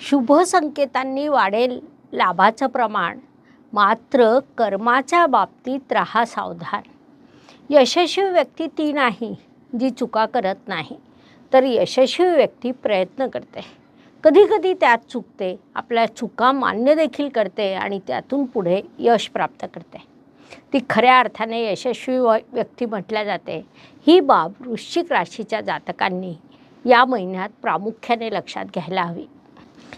शुभ संकेतांनी वाढेल लाभाचं प्रमाण. मात्र कर्माच्या बाबतीत राहा सावधान. यशस्वी व्यक्ती ती नाही जी चुका करत नाही तर यशस्वी व्यक्ती प्रयत्न करते. कधीकधी त्यात चुकते आपल्या चुका मान्य देखील करते आणि त्यातून पुढे यश प्राप्त करते. ती खऱ्या अर्थाने यशस्वी व व्यक्ती म्हटल्या जाते. ही बाब वृश्चिक राशीच्या जातकांनी या महिन्यात प्रामुख्याने लक्षात घ्यायला हवी.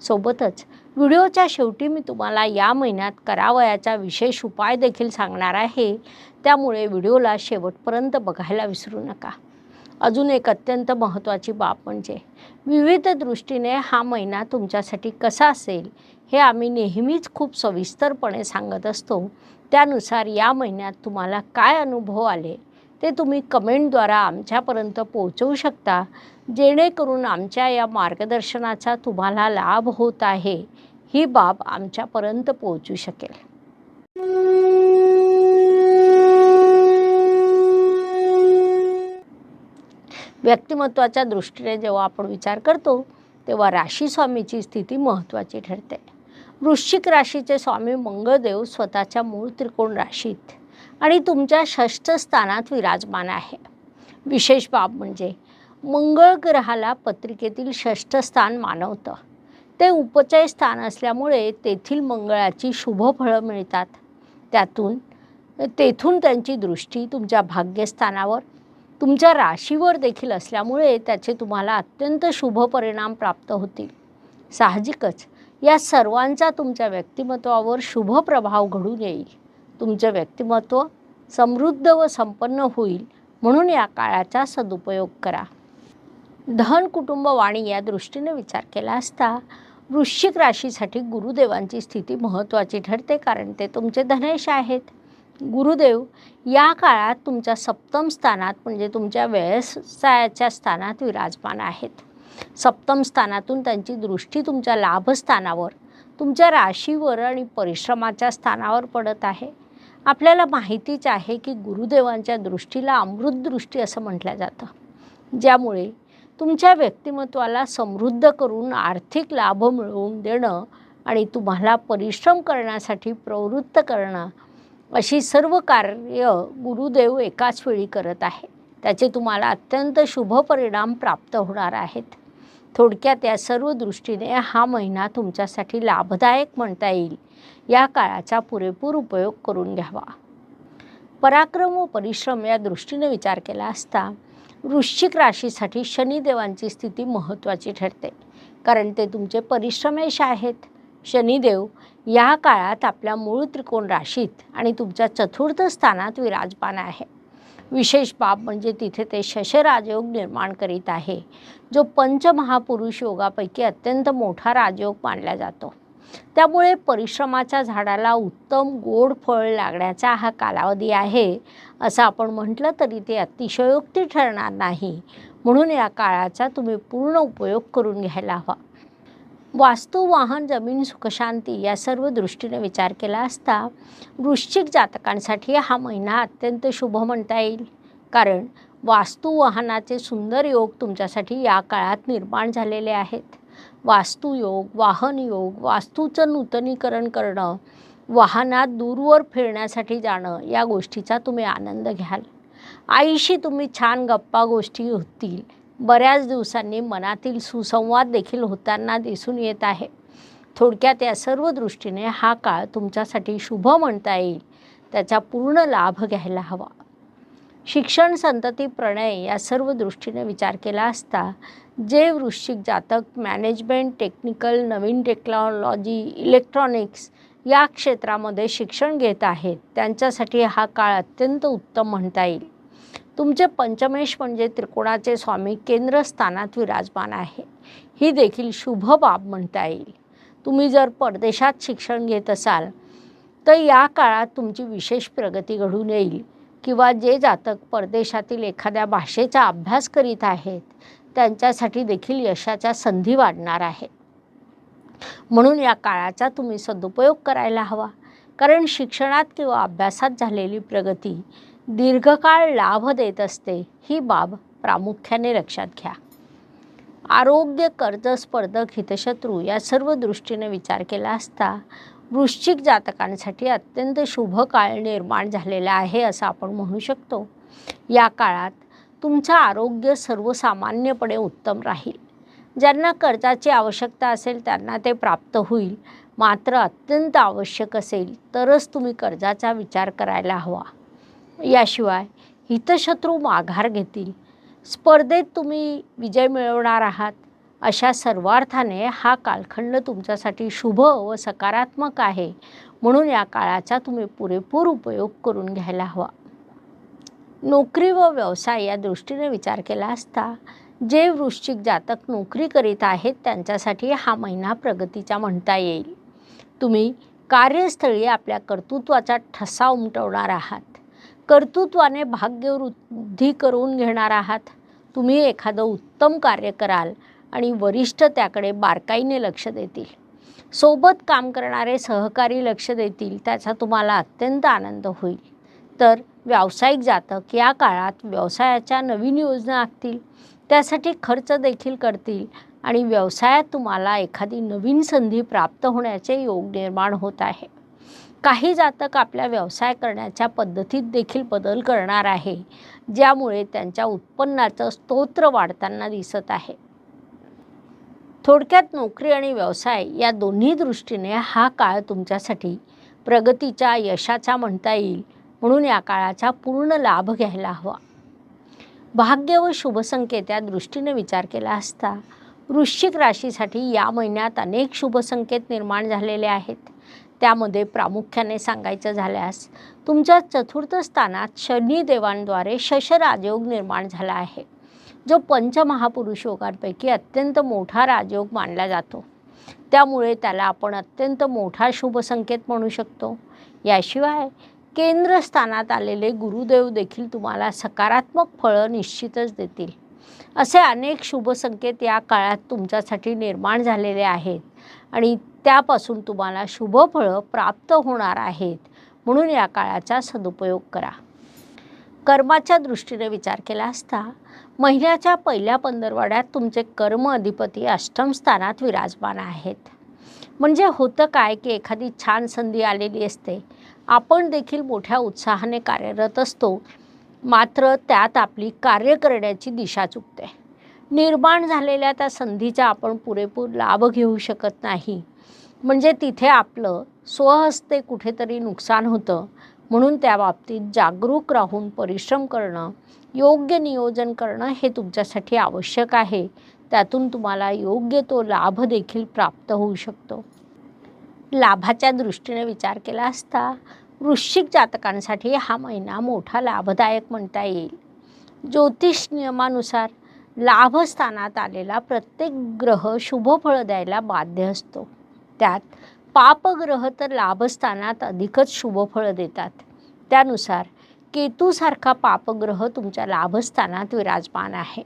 सोबतच. व्हिडिओच्या शेवटी मी तुम्हाला या महिन्यात करावयाचा विशेष उपाय देखील सांगणार आहे. त्यामुळे व्हिडिओला शेवटपर्यंत बघायला विसरू नका. अजून एक अत्यंत महत्त्वाची बाब म्हणजे विविध दृष्टीने हा महिना तुमच्यासाठी कसा असेल हे आम्ही नेहमीच खूप सविस्तरपणे सांगत असतो. त्यानुसार या महिन्यात तुम्हाला काय अनुभव आले ते तुम्ही कमेंटद्वारा आमच्यापर्यंत पोहोचवू शकता. जेणेकरून आमच्या या मार्गदर्शनाचा तुम्हाला लाभ होत आहे. ही बाब आमच्यापर्यंत पोहोचू शकेल. व्यक्तिमत्वाच्या दृष्टीने जेव्हा आपण विचार करतो तेव्हा राशी स्वामीची स्थिती महत्त्वाची ठरते. वृश्चिक राशीचे स्वामी मंगळदेव स्वतःच्या मूळ त्रिकोण राशीत आणि तुमच्या षष्ठ स्थानात विराजमान आहे. विशेष बाब म्हणजे मंगळ ग्रहाला पत्रिकेतील षष्ठ स्थान मानवतं. ते उपचय स्थान असल्यामुळे तेथील मंगळाची शुभ फळं मिळतात. त्यातून तेथून त्यांची दृष्टी तुमच्या भाग्यस्थानावर तुमच्या राशीवर देखील असल्यामुळे त्याचे तुम्हाला अत्यंत शुभ परिणाम प्राप्त होतील. साहजिकच या सर्वांचा तुमच्या व्यक्तिमत्वावर शुभ प्रभाव घडून येईल. तुमचं व्यक्तिमत्व समृद्ध व संपन्न होईल म्हणून या काळाचा सदुपयोग करा. धन कुटुंब वाणी या दृष्टीने विचार केला असता वृश्चिक राशीसाठी गुरुदेवांची स्थिती महत्त्वाची ठरते कारण ते तुमचे धनेश आहेत. गुरुदेव या काळात तुमच्या सप्तम स्थानात म्हणजे तुमच्या व्यवसायाच्या स्थानात विराजमान आहेत. सप्तम स्थानातून त्यांची दृष्टी तुमच्या लाभस्थानावर तुमच्या राशीवर आणि परिश्रमाच्या स्थानावर पडत आहे. आपल्याला माहितीच आहे की गुरुदेवांच्या दृष्टीला अमृत दृष्टी असं म्हटलं जातं. ज्यामुळे तुमच्या व्यक्तिमत्वाला समृद्ध करून आर्थिक लाभ मिळवून देणं आणि तुम्हाला परिश्रम करण्यासाठी प्रवृत्त करणं अशी सर्व कार्य गुरुदेव एकाच वेळी करत आहे त्याचे तुम्हाला अत्यंत शुभ परिणाम प्राप्त होणार आहेत. थोडक्यात या सर्व दृष्टीने हा महिना तुमच्यासाठी लाभदायक म्हणता येईल. या काळाचा पुरेपूर उपयोग करून घ्यावा. पराक्रम व परिश्रम या दृष्टीने विचार केला असता वृश्चिक राशीसाठी शनिदेवांची स्थिती महत्त्वाची ठरते. कारण ते तुमचे परिश्रमेश आहेत. शनिदेव या काळात आपल्या मूळ त्रिकोण राशीत आणि तुमच्या चतुर्थ स्थानात विराजमान आहे. विशेष बाब म्हणजे तिथे ते शशराजयोग निर्माण करीत आहे जो पंचमहापुरुष योगापैकी अत्यंत मोठा राजयोग मानला जातो. त्यामुळे परिश्रमाच्या झाडाला उत्तम गोड फळ लागण्याचा हा कालावधी आहे. असं आपण म्हटलं तरी ते अतिशयोक्ती ठरणार नाही. म्हणून या काळाचा तुम्ही पूर्ण उपयोग करून घ्यायला हवा. वास्तू वाहन जमीन सुखशांती या सर्व दृष्टीने विचार केला असता वृश्चिक जातकांसाठी हा महिना अत्यंत शुभ म्हणता येईल. कारण वास्तू वाहनाचे सुंदर योग तुमच्यासाठी या काळात निर्माण झालेले आहेत. वास्तुयोग वाहनयोग वास्तूचं नूतनीकरण करणं वाहनात दूरवर फिरण्यासाठी जाणं या गोष्टीचा तुम्ही आनंद घ्याल. आईशी तुम्ही छान गप्पा गोष्टी होतील. बऱ्याच दिवसांनी मनातील सुसंवाद देखील होताना दिसून येत आहे. थोडक्यात या सर्व दृष्टीने हा काळ तुमच्यासाठी शुभ म्हणता येईल. त्याचा पूर्ण लाभ घ्यायला हवा. शिक्षण संतती प्रणय या सर्व दृष्टीने विचार केला असता जे वृश्चिक जातक मॅनेजमेंट टेक्निकल नवीन टेक्नॉलॉजी इलेक्ट्रॉनिक्स या क्षेत्रामध्ये शिक्षण घेत आहेत त्यांच्यासाठी हा काळ अत्यंत उत्तम म्हणता येईल. तुमचे पंचमेश म्हणजे त्रिकोणाचे स्वामी केंद्रस्थानात विराजमान आहे. ही देखील शुभ बाब म्हणता येईल. तुम्ही जर परदेशात शिक्षण घेत असाल तर या काळात तुमची विशेष प्रगती घडून येईल. किंवा जे जातक परदेशातील एखाद्या भाषेचा अभ्यास करीत आहेत त्यांच्यासाठी देखील यशाच्या संधी वाढणार आहेत. म्हणून या काळाचा तुम्ही सदुपयोग करायला हवा. कारण शिक्षणात किंवा अभ्यासात झालेली प्रगती दीर्घकाळ लाभ देत असते ही बाब प्रामुख्याने लक्षात घ्या. आरोग्य कर्ज स्पर्धक हितशत्रू या सर्व दृष्टीने विचार केला असता वृश्चिक जातकांसाठी अत्यंत शुभ काळ निर्माण झालेला आहे असं आपण म्हणू शकतो. या काळात तुमचं आरोग्य सर्वसामान्यपणे उत्तम राहील. ज्यांना कर्जाची आवश्यकता असेल त्यांना ते प्राप्त होईल. मात्र अत्यंत आवश्यक असेल तरच तुम्ही कर्जाचा विचार करायला हवा. याशिवाय हितशत्रू माघार घेतील. स्पर्धेत तुम्ही विजय मिळवणार आहात. अशा सर्वार्थाने हा कालखंड तुमच्यासाठी शुभ व सकारात्मक आहे. म्हणून या काळाचा तुम्ही पुरेपूर उपयोग करून घ्यायला हवा. नोकरी व व्यवसाय या दृष्टीने विचार केला असता जे वृश्चिक जातक नोकरी करीत आहेत त्यांच्यासाठी हा महिना प्रगतीचा म्हणता येईल. तुम्ही कार्यस्थळी आपल्या कर्तृत्वाचा ठसा उमटवणार आहात. कर्तृत्वाने भाग्यवृद्धी करून घेणार आहात. तुम्ही एखादं उत्तम कार्य कराल आणि वरिष्ठ त्याकडे बारकाईने लक्ष देतील. सोबत काम करणारे सहकारी लक्ष देतील त्याचा तुम्हाला अत्यंत आनंद होईल. तर व्यावसायिक जातक या काळात व्यवसायाच्या नवीन योजना आखतील त्यासाठी खर्च देखील करतील आणि व्यवसायात तुम्हाला एखादी नवीन संधी प्राप्त होण्याचे योग निर्माण होत आहे. काही जातक आपल्या व्यवसाय करण्याच्या पद्धतीत देखील बदल करणार आहे ज्यामुळे त्यांच्या उत्पन्नाचं स्तोत्र वाढताना दिसत आहे. थोडक्यात नोकरी आणि व्यवसाय या दोन्ही दृष्टीने हा काळ तुमच्यासाठी प्रगतीच्या यशाचा म्हणता येईल म्हणून या काळाचा पूर्ण लाभ घ्यायला हवा. भाग्य व शुभसंकेत या दृष्टीने विचार केला असता वृश्चिक राशीसाठी या महिन्यात अनेक शुभसंकेत निर्माण झालेले आहेत. त्यामध्ये प्रामुख्याने सांगायचं झाल्यास तुमच्या चतुर्थ स्थानात शनिदेवांद्वारे शशराजयोग निर्माण झाला आहे. जो पंचमहापुरुष योगांपैकी अत्यंत मोठा राजयोग मानला जातो. त्यामुळे त्याला आपण अत्यंत मोठा शुभसंकेत म्हणू शकतो. याशिवाय केंद्रस्थानात आलेले गुरुदेव देखील तुम्हाला सकारात्मक फळं निश्चितच देतील. असे अनेक शुभसंकेत या काळात तुमच्यासाठी निर्माण झालेले आहेत आणि त्यापासून तुम्हाला शुभ फळं प्राप्त होणार आहेत म्हणून या काळाचा सदुपयोग करा. कर्माच्या दृष्टीने विचार केला असता महिन्याच्या पहिल्या पंधरवड्यात तुमचे कर्म अधिपती अष्टम स्थानात विराजमान आहेत. म्हणजे होतं काय की एखादी छान संधी आलेली असते. आपण देखील मोठ्या उत्साहाने कार्यरत असतो. मात्र त्यात आपली कार्य करण्याची दिशा चुकते. निर्माण झालेल्या त्या संधीचा आपण पुरेपूर लाभ घेऊ शकत नाही. म्हणजे तिथे आपलं स्वहस्ते कुठेतरी नुकसान होतं. म्हणून त्या बाबतीत जागरूक राहून परिश्रम करणं योग्य नियोजन करणं हे तुमच्यासाठी आवश्यक आहे. त्यातून तुम्हाला योग्य तो लाभ देखील प्राप्त होऊ शकतो. लाभाच्या दृष्टीने विचार केला असता वृश्चिक जातकांसाठी हा महिना मोठा लाभदायक म्हणता येईल. ज्योतिष नियमानुसार लाभस्थानात आलेला प्रत्येक ग्रह शुभफळ द्यायला बाध्य असतो. त्यात पापग्रह तर लाभस्थानात अधिकच शुभफळं देतात. त्यानुसार केतूसारखा पापग्रह तुमच्या लाभस्थानात विराजमान आहे.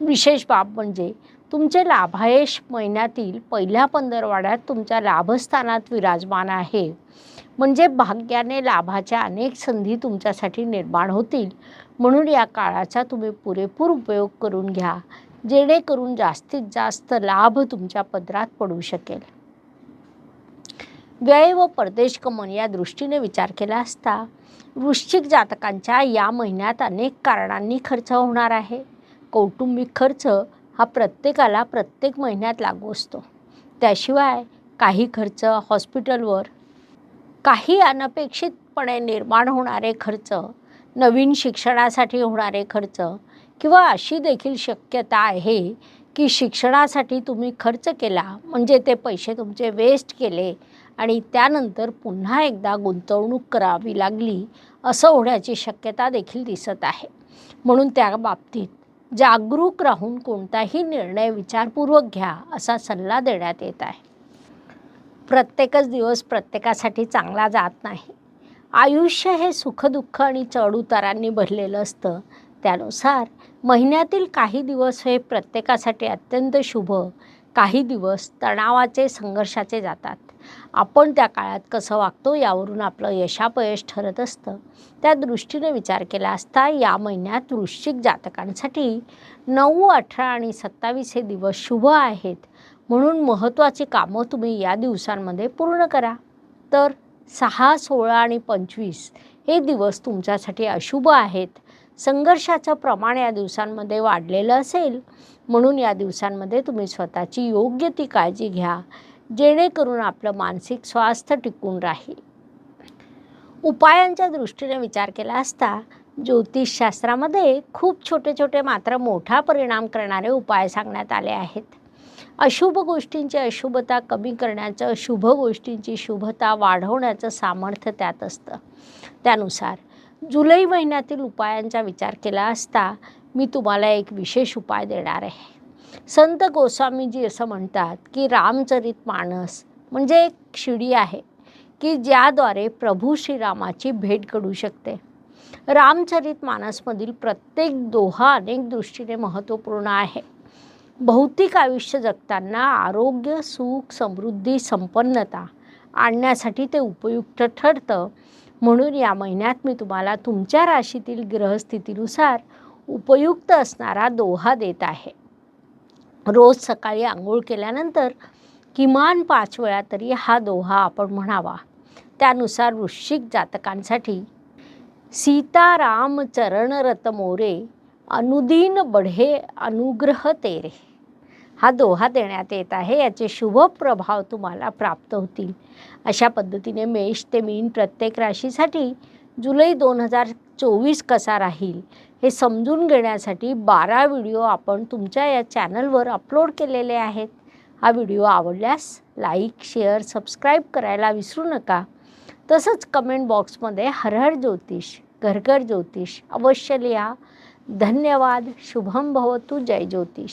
विशेष बाब म्हणजे तुमचे लाभायश महिन्यातील पहिल्या पंधरवाड्यात तुमच्या लाभस्थानात विराजमान आहे. म्हणजे भाग्याने लाभाच्या अनेक संधी तुमच्यासाठी निर्माण होतील. म्हणून या काळाचा तुम्ही पुरेपूर उपयोग करून घ्या जेणेकरून जास्तीत जास्त लाभ तुमच्या पदरात पडू शकेल. व्यय व परदेश कमन या दृष्टीने विचार केला असता वृश्चिक जातकांच्या या महिन्यात अनेक कारणांनी खर्च होणार आहे. कौटुंबिक खर्च हा प्रत्येकाला प्रत्येक महिन्यात लागू असतो. त्याशिवाय काही खर्च हॉस्पिटलवर काही अनपेक्षितपणे निर्माण होणारे खर्च नवीन शिक्षणासाठी होणारे खर्च किंवा अशी देखील शक्यता आहे की शिक्षणासाठी तुम्ही खर्च केला म्हणजे ते पैसे तुमचे वेस्ट केले आणि त्यानंतर पुन्हा एकदा गुंतवणूक करावी लागली असं होण्याची शक्यता देखील दिसत आहे. म्हणून त्या बाबतीत जागरूक राहून कोणताही निर्णय विचारपूर्वक घ्या असा सल्ला देण्यात येत आहे. प्रत्येकच दिवस प्रत्येकासाठी चांगला जात नाही. आयुष्य हे सुखदुःख आणि चढउतारांनी भरलेलं असतं. त्यानुसार महिन्यातील काही दिवस हे प्रत्येकासाठी अत्यंत शुभ काही दिवस तणावाचे संघर्षाचे जातात. आपण त्या काळात कसं वागतो यावरून आपलं यशापयश ठरत असतं. त्या दृष्टीने विचार केला असता या महिन्यात वृश्चिक जातकांसाठी नऊ अठरा आणि सत्तावीस हे दिवस शुभ आहेत. म्हणून महत्त्वाची कामं तुम्ही या दिवसांमध्ये पूर्ण करा. तर सहा सोळा आणि पंचवीस हे दिवस तुमच्यासाठी अशुभ आहेत. संघर्षाचं प्रमाण या दिवसांमध्ये वाढलेलं असेल म्हणून या दिवसांमध्ये तुम्ही स्वतःची योग्य ती काळजी घ्या जेणेकरून आपलं मानसिक स्वास्थ्य टिकून राहील. उपायांच्या दृष्टीने विचार केला असता ज्योतिषशास्त्रामध्ये खूप छोटे छोटे मात्र मोठा परिणाम करणारे उपाय सांगण्यात आले आहेत. अशुभ गोष्टींची अशुभता कमी करण्याचं शुभ गोष्टींची शुभता वाढवण्याचं सामर्थ्य त्यात असतं. त्यानुसार जुलै महिन्यातील उपायांचा विचार केला असता मी तुम्हाला एक विशेष उपाय देणार आहे. संत गोस्वामीजी असं म्हणतात की रामचरित मानस म्हणजे एक शिडी आहे की ज्याद्वारे प्रभू श्रीरामाची भेट घडू शकते. रामचरित मानसमधील प्रत्येक दोहा अनेक दृष्टीने महत्त्वपूर्ण आहे. भौतिक आयुष्य जगताना आरोग्य सुख समृद्धी संपन्नता आणण्यासाठी ते उपयुक्त ठरतं. म्हणून या महिन्यात मी तुम्हाला तुमच्या राशीतील ग्रहस्थितीनुसार उपयुक्त असणारा दोहा देत आहे. रोज सकाळी आंघोळ केल्यानंतर किमान पाच वेळा तरी हा दोहा आपण म्हणावा. त्यानुसार वृश्चिक जातकांसाठी सीताराम चरणरत मोरे अनुदीन बढे अनुग्रह तेरे. हा दोहा देण्यात येत आहे याचे शुभ प्रभाव तुम्हाला प्राप्त होतील. अशा पद्धतीने मेष ते मीन प्रत्येक राशीसाठी जुलै दोन हजार चोवीस कसा राहील हे समजून घेण्यासाठी बारा व्हिडिओ आपण तुमच्या या चॅनलवर अपलोड केलेले आहेत. हा व्हिडिओ आवडल्यास लाईक शेअर सबस्क्राईब करायला विसरू नका. तसंच कमेंट बॉक्समध्ये हरहर ज्योतिष घरघर ज्योतिष अवश्य लिहा. धन्यवाद शुभम भवतु जय ज्योतिष.